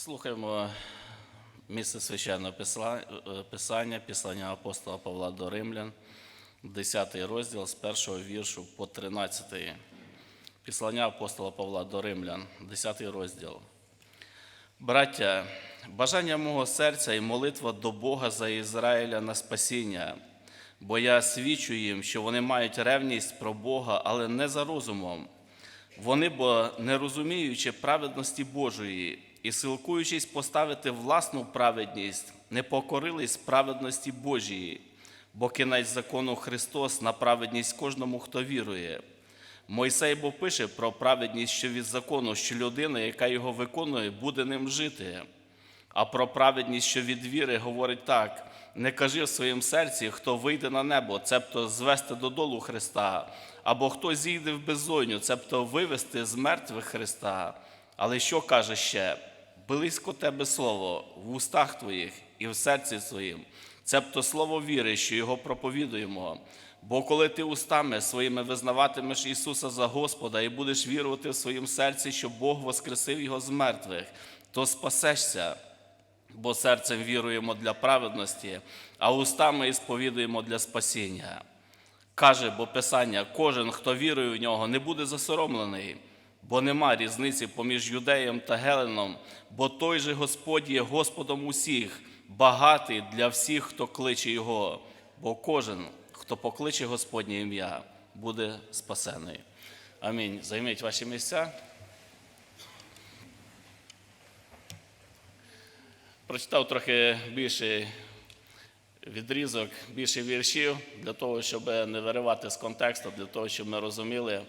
Слухаємо місце священного е, писання, післання апостола Павла до Римлян, 10 розділ з першого віршу по 13. Післання апостола Павла до Римлян, 10 розділ. Браття, бажання мого серця і молитва до Бога за Ізраїля на спасіння, бо я свідчу їм, що вони мають ревність про Бога, але не за розумом. Вони, бо не розуміючи праведності Божої і силкуючись поставити власну праведність, не покорились праведності Божої, бо кінець закону Христос на праведність кожному, хто вірує. Мойсей бо пише про праведність, що від закону, що людина, яка його виконує, буде ним жити. А про праведність, що від віри, говорить так: не кажи в своїм серці, хто вийде на небо, цебто звести додолу Христа, або хто зійде в безодню, цебто вивести з мертвих Христа. Але що каже ще? Близько тебе слово в устах твоїх і в серці своїм, цебто слово віри, що його проповідуємо. Бо коли ти устами своїми визнаватимеш Ісуса за Господа і будеш вірувати в своїм серці, що Бог воскресив Його з мертвих, то спасешся бо серцем віруємо для праведності, а устами і сповідуємо для спасіння. Каже, бо Писання, кожен, хто вірує в нього, не буде засоромлений, бо нема різниці поміж юдеєм та геленом, бо той же Господь є Господом усіх, багатий для всіх, хто кличе Його, бо кожен, хто покличе Господнє ім'я, буде спасений. Амінь. Займіть ваші місця. Прочитав трохи більший відрізок, більше віршів для того, щоб не виривати з контексту, для того, щоб ми розуміли.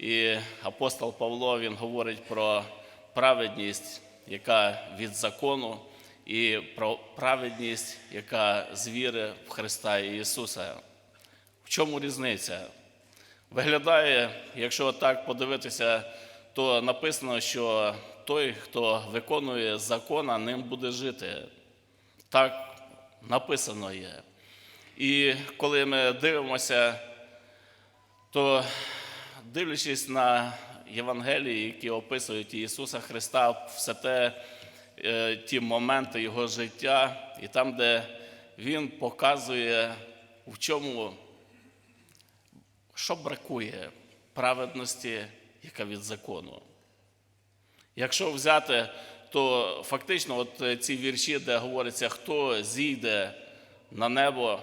І апостол Павло він говорить про праведність, яка від закону, і про праведність, яка з віри в Христа Ісуса. В чому різниця? Виглядає, якщо так подивитися, то написано, що той, хто виконує закон, а ним буде жити. Так написано є. І коли ми дивимося, то дивлячись на Євангелії, які описують Ісуса Христа, все те, е, ті моменти Його життя, і там, де Він показує, в чому що бракує праведності, яка від закону. Якщо взяти, то фактично от ці вірші, де говориться, хто зійде на небо,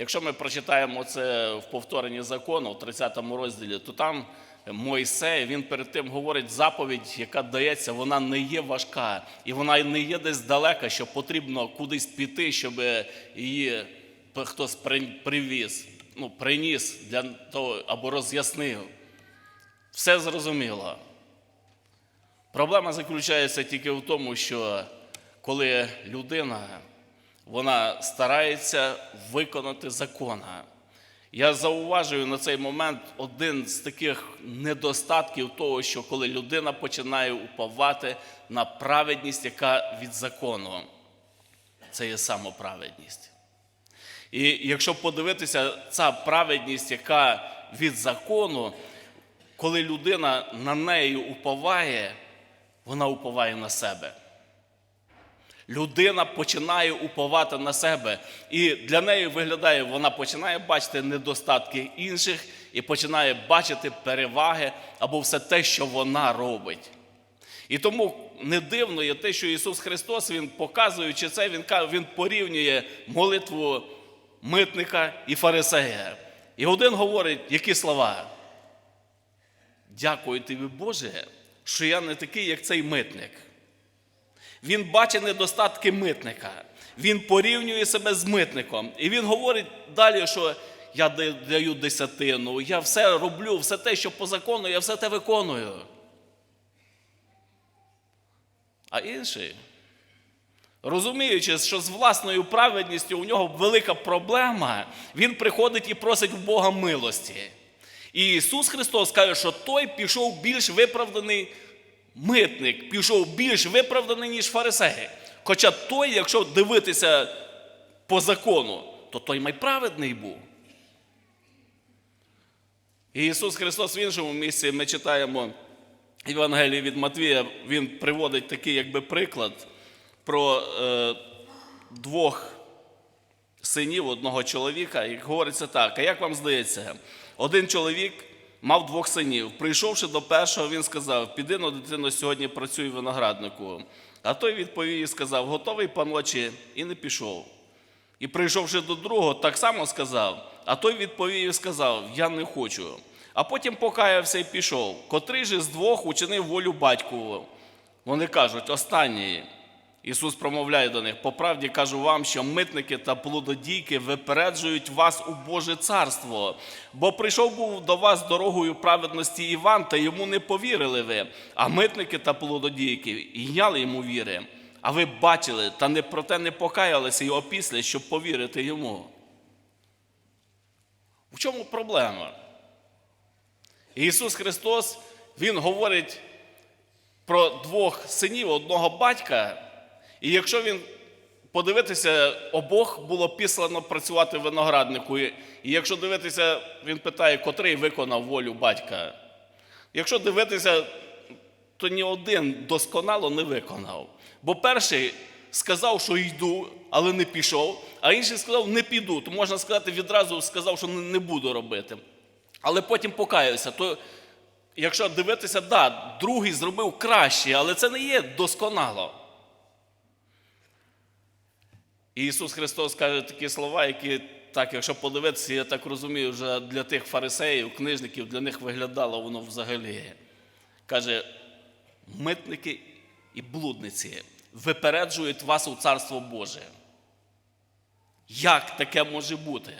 якщо ми прочитаємо це в повторенні закону, в 30 розділі, то там Мойсей, він перед тим говорить заповідь, яка дається, вона не є важка, і вона не є десь далека, що потрібно кудись піти, щоб її хтось привіз, ну, приніс для того або роз'яснив. Все зрозуміло. Проблема заключається тільки в тому, що коли людина вона старається виконати закона. Я зауважую на цей момент один з таких недостатків того, що коли людина починає уповати на праведність, яка від закону, це є самоправедність. І якщо подивитися, ця праведність, яка від закону, коли людина на неї уповає, вона уповає на себе. Людина починає уповати на себе, і для неї виглядає, вона починає бачити недостатки інших і починає бачити переваги або все те, що вона робить. І тому не дивно є те, що Ісус Христос, Він показуючи це, Він, він порівнює молитву митника і фарисея. І один говорить, які слова? Дякую тобі, Боже, що я не такий, як цей митник. Він бачить недостатки митника. Він порівнює себе з митником. І він говорить далі, що я даю десятину, я все роблю, все те, що по закону, я все те виконую. А інший, розуміючи, що з власною праведністю у нього велика проблема, він приходить і просить в Бога милості. І Ісус Христос каже, що той пішов більш виправданий митник, пішов більш виправданий, ніж фарисеї. Хоча той, якщо дивитися по закону, то той майправедний був. І Ісус Христос в іншому місці ми читаємо Євангелії від Матвія він приводить такий якби приклад про е, двох синів одного чоловіка, і говориться так: а як вам здається, один чоловік мав двох синів. Прийшовши до першого, він сказав: Піди на дитино, сьогодні працюй винограднику. А той відповів і сказав: Готовий паночі, і не пішов. І прийшовши до другого, так само сказав. А той відповів і сказав: Я не хочу. А потім покаявся і пішов. Котрий же з двох учинив волю батькову. Вони кажуть, останній. Ісус промовляє до них: по правді кажу вам, що митники та плододійки випереджують вас у Боже царство. Бо прийшов був до вас дорогою праведності Іван, та йому не повірили ви. А митники та плододійки йняли йому віри. А ви бачили, та не проте не покаялися й опісля, щоб повірити йому. В чому проблема? Ісус Христос, Він говорить про двох синів одного батька, і якщо він подивитися, обох було післано працювати винограднику. І якщо дивитися, він питає, котрий виконав волю батька. Якщо дивитися, то ні один досконало не виконав. Бо перший сказав, що йду, але не пішов, а інший сказав, не піду. То можна сказати, відразу сказав, що не буду робити. Але потім покаявся. То якщо дивитися, да, другий зробив краще, але це не є досконало. І Ісус Христос каже такі слова, які, так, якщо подивитися, я так розумію, вже для тих фарисеїв, книжників, для них виглядало воно взагалі. Каже, митники і блудниці випереджують вас у Царство Боже. Як таке може бути?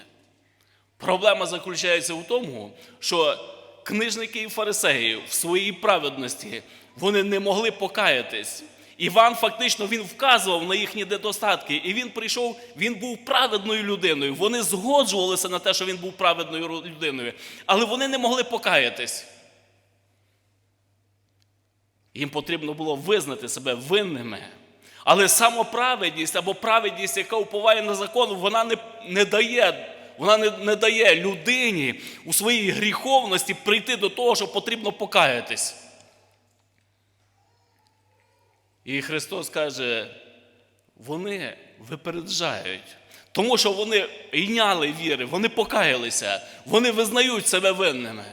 Проблема заключається в тому, що книжники і фарисеї в своїй праведності вони не могли покаятись. Іван фактично він вказував на їхні недостатки, і він прийшов, він був праведною людиною. Вони згоджувалися на те, що він був праведною людиною, але вони не могли покаятись. Їм потрібно було визнати себе винними. Але самоправедність або праведність, яка уповає на закон, вона не, не дає. Вона не, не дає людині у своїй гріховності прийти до того, що потрібно покаятись. І Христос каже, вони випереджають, тому що вони йняли віри, вони покаялися, вони визнають себе винними.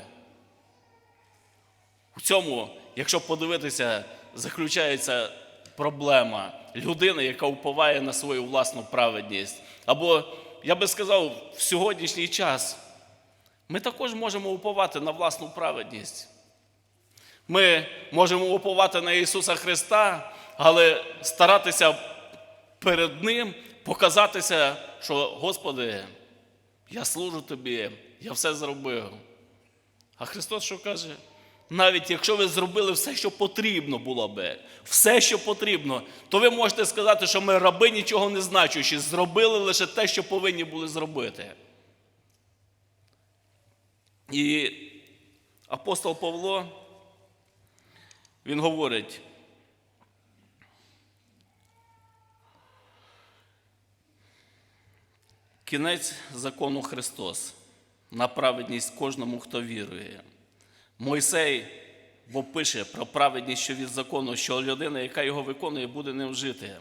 У цьому, якщо подивитися, заключається проблема людини, яка уповає на свою власну праведність. Або, я би сказав, в сьогоднішній час ми також можемо уповати на власну праведність. Ми можемо уповати на Ісуса Христа, але старатися перед Ним показатися, що Господи, я служу Тобі, я все зробив. А Христос що каже? Навіть якщо ви зробили все, що потрібно було би, все, що потрібно, то ви можете сказати, що ми раби нічого не значущі, зробили лише те, що повинні були зробити. І апостол Павло, він говорить, кінець закону Христос на праведність кожному, хто вірує. Мойсей бо пише про праведність, що від закону, що людина, яка його виконує, буде ним жити.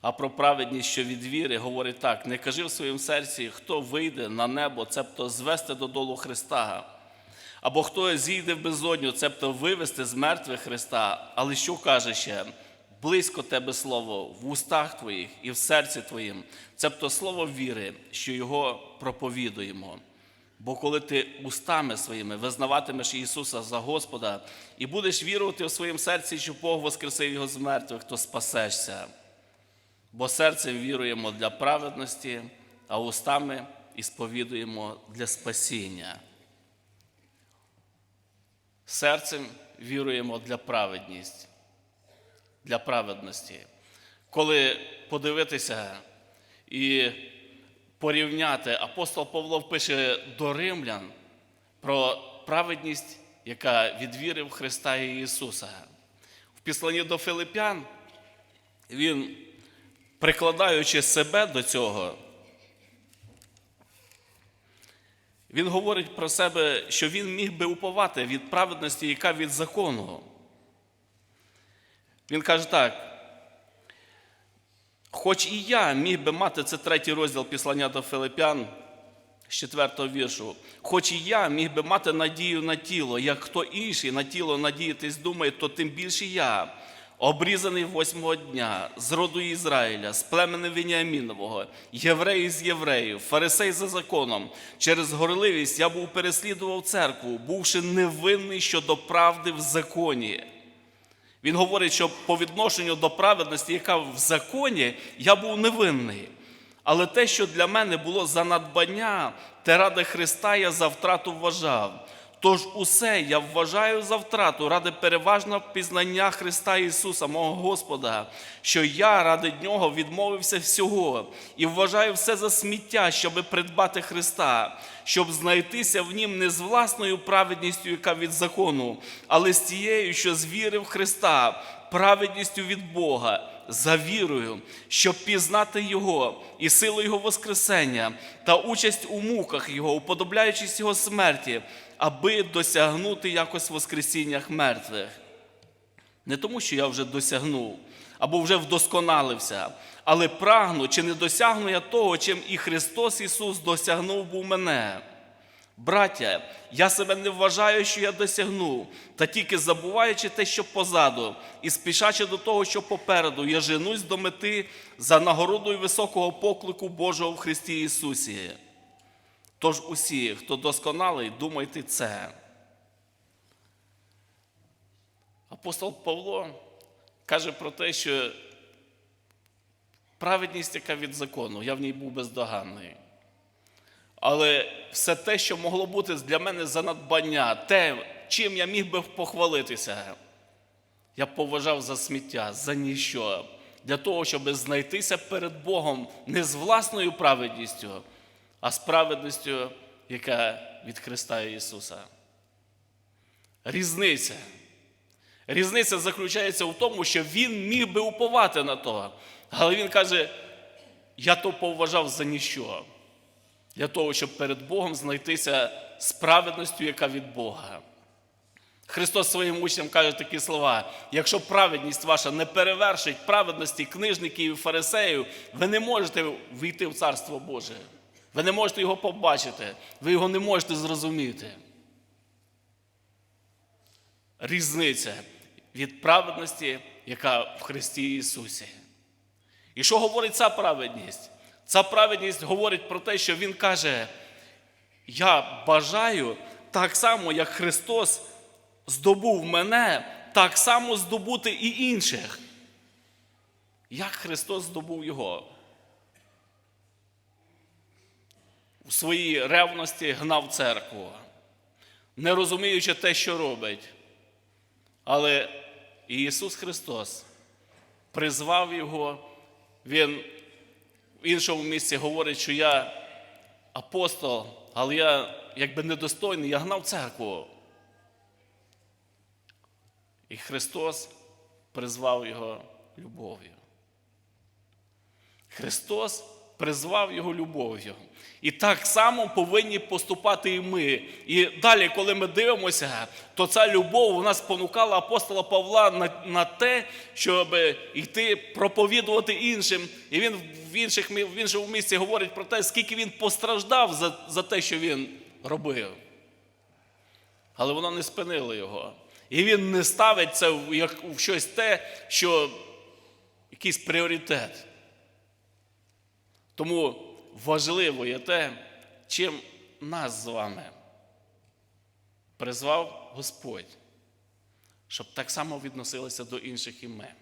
А про праведність, що від віри, говорить так: не кажи в своєму серці, хто вийде на небо, цебто звести додолу Христа. Або хто зійде в безодню, цебто вивести з мертвих Христа. Але що каже ще? Близько тебе слово в устах твоїх і в серці твоїм, цебто слово віри, що його проповідуємо. Бо коли ти устами своїми визнаватимеш Ісуса за Господа і будеш вірувати у своєму серці, що Бог воскресив Його з мертвих, то спасешся. Бо серцем віруємо для праведності, а устами і сповідуємо для спасіння. Серцем віруємо для праведність, для праведності. Коли подивитися і порівняти, апостол Павло пише до римлян про праведність, яка від віри в Христа і Ісуса. В післанні до Филипян він, прикладаючи себе до цього, він говорить про себе, що він міг би уповати від праведності, яка від закону. Він каже так. Хоч і я міг би мати це третій розділ післання до Филипян з четвертого віршу. Хоч і я міг би мати надію на тіло, як хто інший на тіло надіятись думає, то тим більше я, обрізаний восьмого дня, з роду Ізраїля, з племени Веніамінового, єврей з євреїв, фарисей за законом. Через горливість я був переслідував церкву, бувши невинний щодо правди в законі. Він говорить, що по відношенню до праведності, яка в законі, я був невинний. Але те, що для мене було за надбання, те ради Христа я за втрату вважав. Тож усе я вважаю за втрату ради переважного пізнання Христа Ісуса, мого Господа, що я ради Нього відмовився всього і вважаю все за сміття, щоби придбати Христа, щоб знайтися в Нім не з власною праведністю, яка від закону, але з тією, що з віри в Христа, праведністю від Бога, за вірою, щоб пізнати Його і силу Його Воскресення та участь у муках Його, уподобляючись Його смерті, аби досягнути якось Воскресіння мертвих. Не тому, що я вже досягнув або вже вдосконалився, але прагну чи не досягну я того, чим і Христос Ісус досягнув був мене. Браття, я себе не вважаю, що я досягнув, та тільки забуваючи те, що позаду, і спішачи до того, що попереду, я женусь до мети за нагородою високого поклику Божого в Христі Ісусі. Тож усі, хто досконалий, думайте це. Апостол Павло каже про те, що праведність, яка від закону, я в ній був бездоганний. Але все те, що могло бути для мене за надбання, те, чим я міг би похвалитися, я поважав за сміття, за ніщо, для того, щоб знайтися перед Богом не з власною праведністю, а з праведністю, яка від Христа Ісуса. Різниця. Різниця заключається в тому, що він міг би уповати на то. Але він каже: я то поважав за ніщо. Для того, щоб перед Богом знайтися з праведністю, яка від Бога. Христос своїм учням каже такі слова: якщо праведність ваша не перевершить праведності книжників і фарисеїв, ви не можете війти в Царство Боже. Ви не можете його побачити, ви його не можете зрозуміти. Різниця від праведності, яка в Христі Ісусі. І що говорить ця праведність? Ця праведність говорить про те, що Він каже: Я бажаю так само, як Христос здобув мене, так само здобути і інших. Як Христос здобув Його? У своїй ревності гнав церкву, не розуміючи те, що робить. Але Ісус Христос призвав Його, Він в іншому місці говорить, що я апостол, але я якби недостойний, я гнав церкву. І Христос призвав його любов'ю. Христос призвав його любов'ю. І так само повинні поступати і ми. І далі, коли ми дивимося, то ця любов нас спонукала апостола Павла на, на те, щоб йти проповідувати іншим. І він в, інших, в іншому місці говорить про те, скільки він постраждав за, за те, що він робив. Але воно не спинило його. І він не ставить це в, як, в щось те, що якийсь пріоритет. Тому важливо є те, чим нас з вами призвав Господь, щоб так само відносилися до інших імен.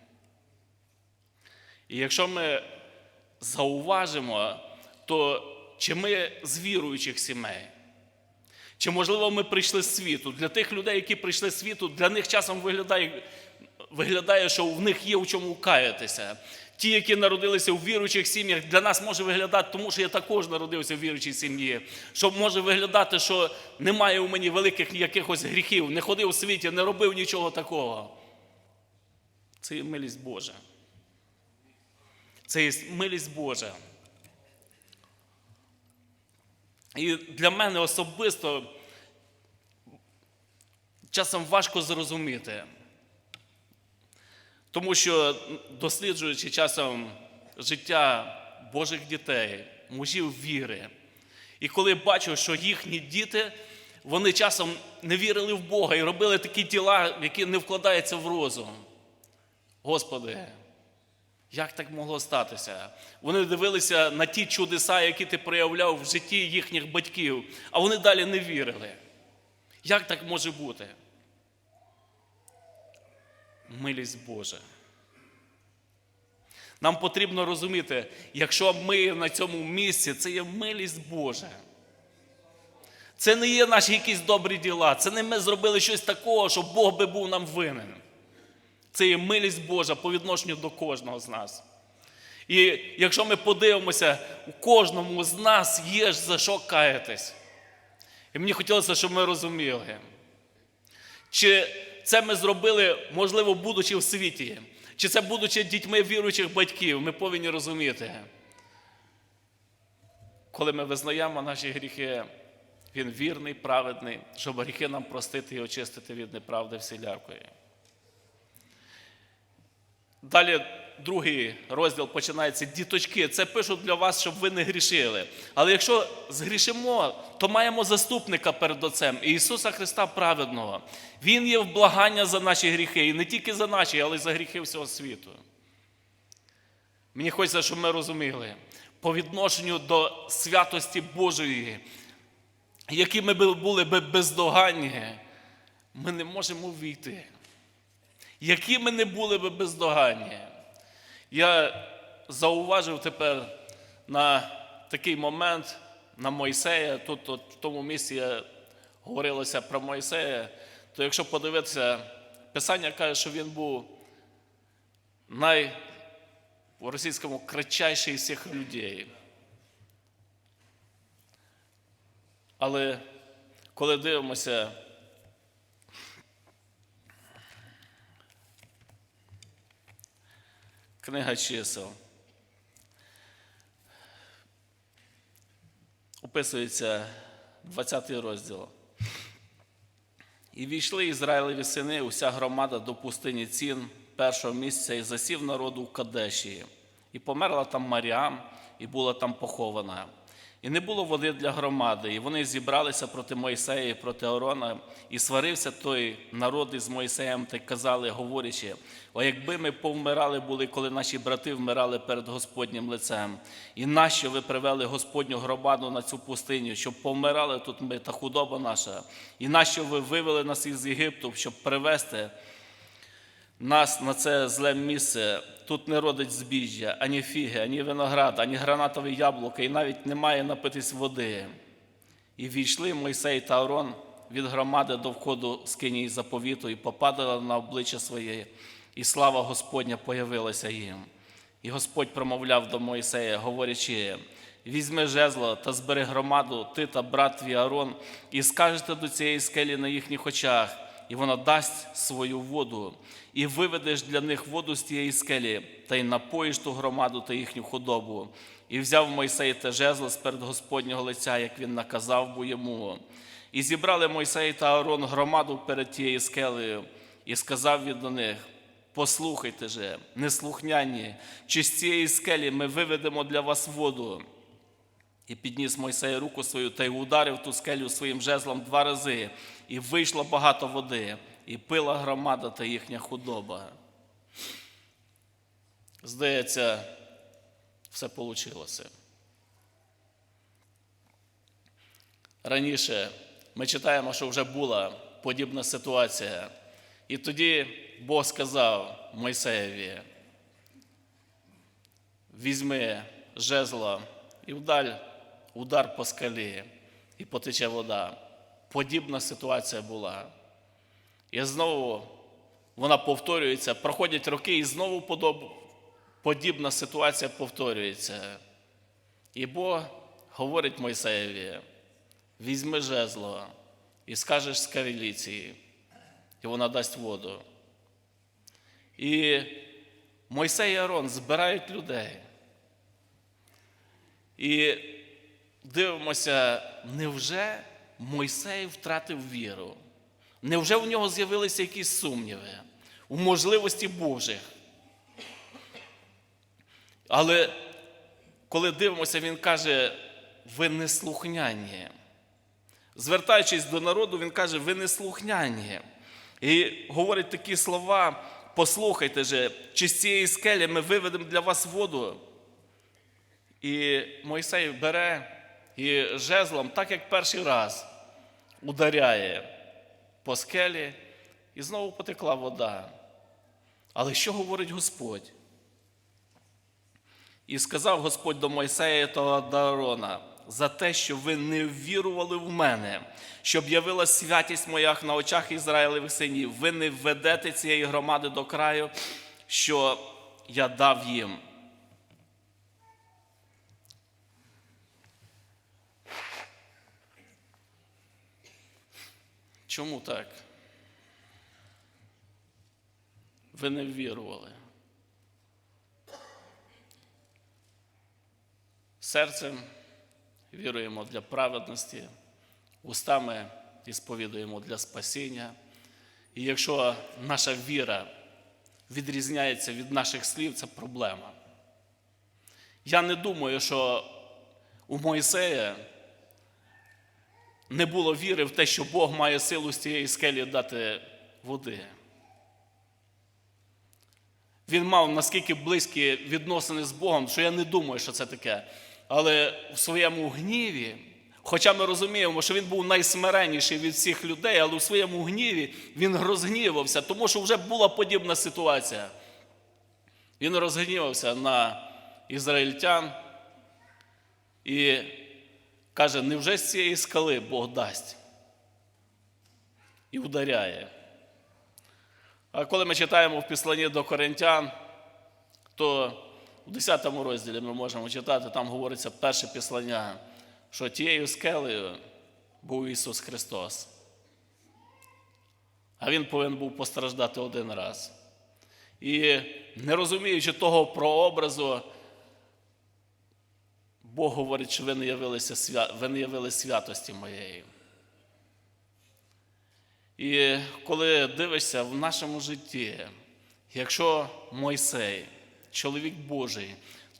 І якщо ми зауважимо, то чи ми з віруючих сімей, чи, можливо, ми прийшли з світу. Для тих людей, які прийшли з світу, для них часом виглядає, виглядає, що в них є у чому каятися. Ті, які народилися у віруючих сім'ях, для нас може виглядати, тому що я також народився в віруючій сім'ї. Що може виглядати, що немає у мені великих якихось гріхів, не ходив у світі, не робив нічого такого. Це є милість Божа. Це є милість Божа. І для мене особисто часом важко зрозуміти. Тому що досліджуючи часом життя Божих дітей, мужів віри, і коли бачу, що їхні діти, вони часом не вірили в Бога і робили такі діла, які не вкладаються в розум. Господи, як так могло статися? Вони дивилися на ті чудеса, які ти проявляв в житті їхніх батьків, а вони далі не вірили. Як так може бути? Милість Божа. Нам потрібно розуміти, якщо ми на цьому місці, це є милість Божа. Це не є наші якісь добрі діла. Це не ми зробили щось такого, що Бог би був нам винен. Це є милість Божа по відношенню до кожного з нас. І якщо ми подивимося, у кожному з нас є ж за що каятись. І мені хотілося, щоб ми розуміли, чи це ми зробили, можливо, будучи в світі, чи це будучи дітьми віруючих батьків, ми повинні розуміти. Коли ми визнаємо наші гріхи, Він вірний, праведний, щоб гріхи нам простити і очистити від неправди всілякої. Далі другий розділ починається. Діточки, це пишуть для вас, щоб ви не грішили. Але якщо згрішимо, то маємо заступника перед Отцем Ісуса Христа праведного. Він є в благання за наші гріхи, і не тільки за наші, але й за гріхи всього світу. Мені хочеться, щоб ми розуміли, по відношенню до святості Божої, які ми були би бездоганні, ми не можемо війти які ми не були би бездоганні. Я зауважив тепер на такий момент на Мойсея. Тут от, в тому місці говорилося про Мойсея, то якщо подивитися, Писання каже, що він був най у російському кратчайший з всіх людей. Але коли дивимося, Книга чисел. Описується 20 розділ. І війшли Ізраїлеві сини, уся громада до пустині цін першого місця, і засів народу в Кадешії. І померла там Маріам, і була там похована. І не було води для громади, і вони зібралися проти Мойсея і проти Арона, і сварився той народ із Мойсеєм, та казали, говорячи: о, якби ми повмирали були, коли наші брати вмирали перед Господнім лицем, і нащо ви привели Господню громаду на цю пустиню, щоб повмирали тут ми та худоба наша, і нащо ви вивели нас із Єгипту, щоб привести нас на це зле місце. Тут не родить збіжжя, ані фіги, ані виноград, ані гранатові яблука, і навіть немає напитись води. І війшли Мойсей та Арон від громади до входу з кинії заповіту і попадали на обличчя своє, і слава Господня появилася їм. І Господь промовляв до Мойсея, говорячи: візьми жезло та збери громаду, ти та брат твій Арон, і скажете до цієї скелі на їхніх очах і вона дасть свою воду, і виведеш для них воду з тієї скелі, та й напоїш ту громаду та їхню худобу. І взяв Мойсей те жезло перед Господнього лиця, як він наказав бо йому. І зібрали Мойсей та Аарон громаду перед тією скелею, і сказав він до них: Послухайте же, неслухняні, чи з цієї скелі ми виведемо для вас воду. І підніс Мойсей руку свою та й ударив ту скелю своїм жезлом два рази, і вийшло багато води, і пила громада та їхня худоба. Здається, все вийшло. Раніше ми читаємо, що вже була подібна ситуація. І тоді Бог сказав Мойсеєві: візьми жезло і вдаль удар по скалі, і потече вода. Подібна ситуація була. І знову вона повторюється, проходять роки, і знову подібна ситуація повторюється. І Бог говорить Мойсеєві: візьми жезло і скажеш скаріліції, і вона дасть воду. І Мойсей і Арон збирають людей. І дивимося, невже Мойсей втратив віру? Невже в нього з'явилися якісь сумніви у можливості Божих? Але коли дивимося, він каже, ви не. Звертаючись до народу, він каже, ви не. І говорить такі слова: послухайте же, чи з цієї скелі ми виведемо для вас воду. І Мойсей бере і жезлом, так як перший раз, ударяє по скелі, і знову потекла вода. Але що говорить Господь? І сказав Господь до Мойсея та до Аарона, за те, що ви не ввірували в мене, щоб явила святість моя на очах Ізраїлевих синів. Ви не введете цієї громади до краю, що я дав їм. Чому так? Ви не ввірували. Серцем віруємо для праведності, устами і для спасіння. І якщо наша віра відрізняється від наших слів, це проблема. Я не думаю, що у Моїсея не було віри в те, що Бог має силу з цієї скелі дати води. Він мав наскільки близькі відносини з Богом, що я не думаю, що це таке. Але в своєму гніві, хоча ми розуміємо, що він був найсмиренніший від всіх людей, але у своєму гніві він розгнівався, тому що вже була подібна ситуація. Він розгнівався на ізраїльтян і каже: невже з цієї скали Бог дасть? І ударяє. А коли ми читаємо в післанні до Коринтян, то у 10 розділі ми можемо читати, там говориться перше післання, що тією скелею був Ісус Христос. А Він повинен був постраждати один раз. І не розуміючи того прообразу, Бог говорить, що ви не явилися свя... ви не явили святості моєї. І коли дивишся в нашому житті, якщо Мойсей, чоловік Божий,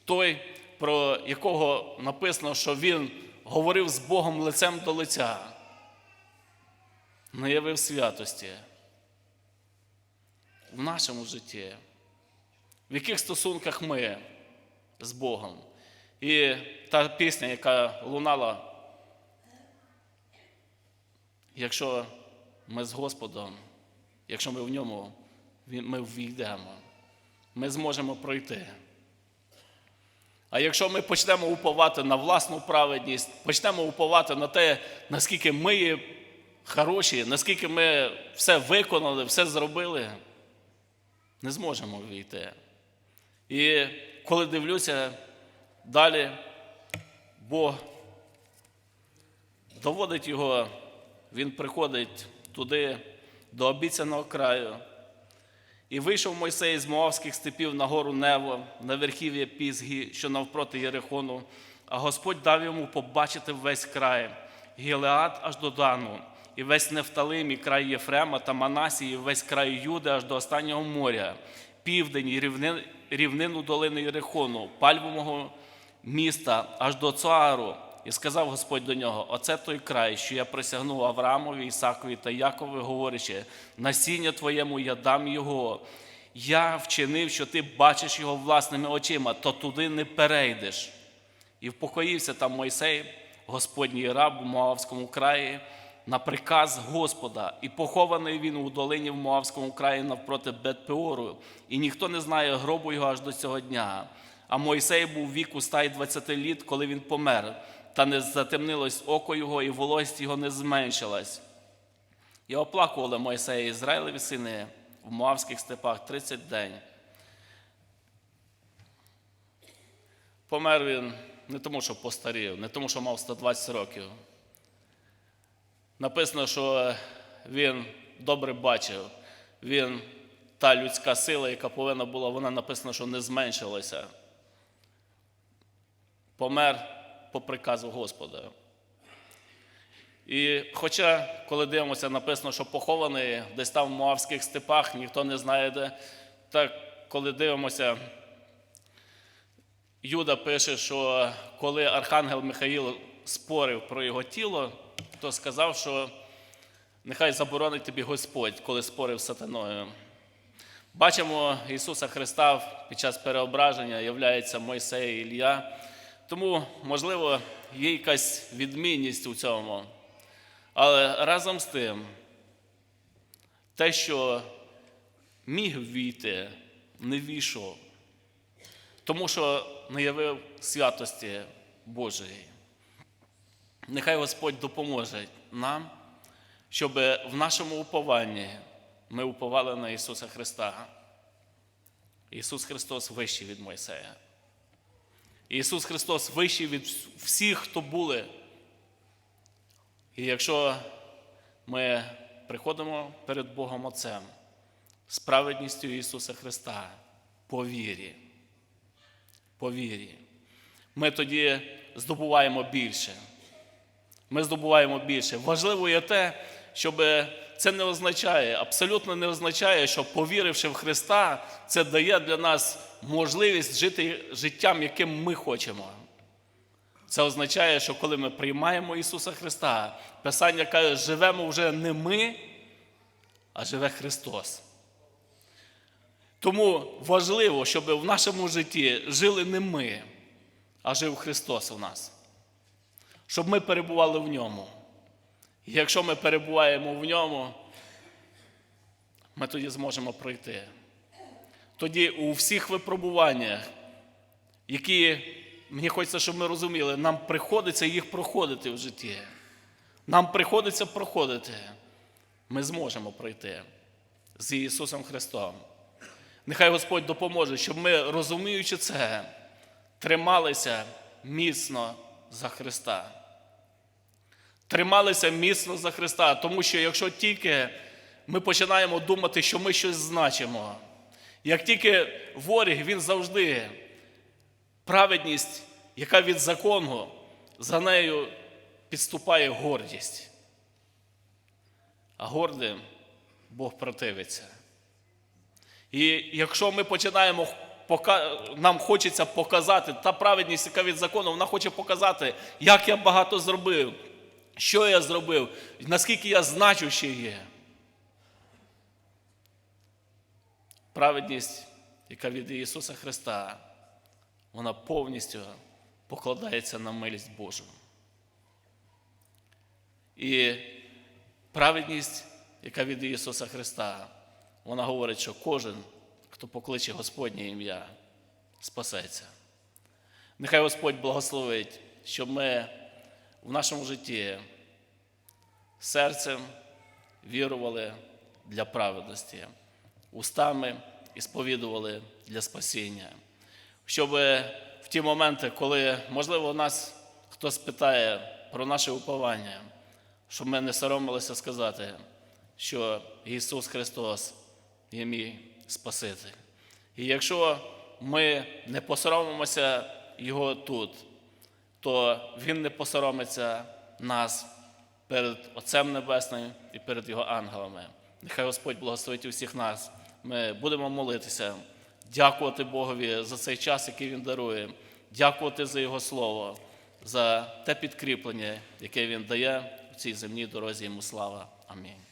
той, про якого написано, що він говорив з Богом лицем до лиця, не явив святості в нашому житті, в яких стосунках ми з Богом. І та пісня, яка лунала, якщо ми з Господом, якщо ми в ньому ми ввійдемо, ми зможемо пройти. А якщо ми почнемо уповати на власну праведність, почнемо уповати на те, наскільки ми є хороші, наскільки ми все виконали, все зробили, не зможемо війти. І коли дивлюся далі, Бог доводить його, він приходить туди, до обіцяного краю. І вийшов Мойсей з Моавських степів на гору Нево, на верхів'я Пізгі, що навпроти Єрихону, а Господь дав йому побачити весь край, Гілеад аж до Дану, і весь Нефталим, і край Єфрема та Манасії, і весь край Юди аж до останнього моря, південь, і рівнину долини Єрихону, пальвового міста аж до Цуару. І сказав Господь до нього: Оце той край, що я присягнув Авраамові, Ісакові та Якові, говорячи, насіння твоєму я дам його. Я вчинив, що ти бачиш його власними очима, то туди не перейдеш. І впокоївся там Мойсей, Господній раб у Моавському краї, на приказ Господа, і похований він у долині в Моавському краї навпроти Бетпеору, і ніхто не знає гробу його аж до цього дня. А Мойсей був віку 120 літ, коли він помер та не затемнилось око його, і волость його не зменшилась. І оплакували Мойсея Ізраїлеві сини в Моавських степах 30 день. Помер він не тому, що постарів, не тому, що мав 120 років. Написано, що він добре бачив, він та людська сила, яка повинна була, вона написано, що не зменшилася. Помер по приказу Господа. І хоча, коли дивимося, написано, що похований десь там в Моавських степах, ніхто не знає де, так коли дивимося, Юда пише, що коли архангел Михаїл спорив про його тіло, то сказав, що нехай заборонить тобі Господь, коли спорив з сатаною. Бачимо Ісуса Христа під час переображення, являється Мойсей і Ілля. Тому, можливо, є якась відмінність у цьому. Але разом з тим, те, що міг війти, не війшов, тому що не явив святості Божої. Нехай Господь допоможе нам, щоб в нашому упованні ми уповали на Ісуса Христа. Ісус Христос вищий від Мойсея. Ісус Христос вищий від всіх, хто були. І якщо ми приходимо перед Богом Отцем з праведністю Ісуса Христа по вірі, по вірі, ми тоді здобуваємо більше. Ми здобуваємо більше. Важливо є те, щоб це не означає, абсолютно не означає, що повіривши в Христа, це дає для нас можливість жити життям, яким ми хочемо. Це означає, що коли ми приймаємо Ісуса Христа, Писання каже, живемо вже не ми, а живе Христос. Тому важливо, щоб в нашому житті жили не ми, а жив Христос у нас. Щоб ми перебували в ньому. І якщо ми перебуваємо в ньому, ми тоді зможемо пройти. Тоді у всіх випробуваннях, які мені хочеться, щоб ми розуміли, нам приходиться їх проходити в житті. Нам приходиться проходити. Ми зможемо пройти з Ісусом Христом. Нехай Господь допоможе, щоб ми, розуміючи це, трималися міцно за Христа. Трималися міцно за Христа, тому що якщо тільки ми починаємо думати, що ми щось значимо, як тільки ворог, він завжди праведність, яка від закону, за нею підступає гордість. А гордим Бог противиться. І якщо ми починаємо нам хочеться показати та праведність, яка від закону, вона хоче показати, як я багато зробив, що я зробив, наскільки я значущий є. Праведність, яка від Ісуса Христа, вона повністю покладається на милість Божу. І праведність, яка від Ісуса Христа, вона говорить, що кожен, хто покличе Господнє ім'я, спасеться. Нехай Господь благословить, щоб ми в нашому житті серцем вірували для праведності, устами і сповідували для спасіння. Щоб в ті моменти, коли, можливо, нас хтось питає про наше уповання, щоб ми не соромилися сказати, що Ісус Христос є мій Спаситель. І якщо ми не посоромимося Його тут, то Він не посоромиться нас перед Отцем Небесним і перед Його ангелами. Нехай Господь благословить усіх нас. Ми будемо молитися, дякувати Богові за цей час, який Він дарує, дякувати за Його Слово, за те підкріплення, яке Він дає в цій земній дорозі йому слава. Амінь.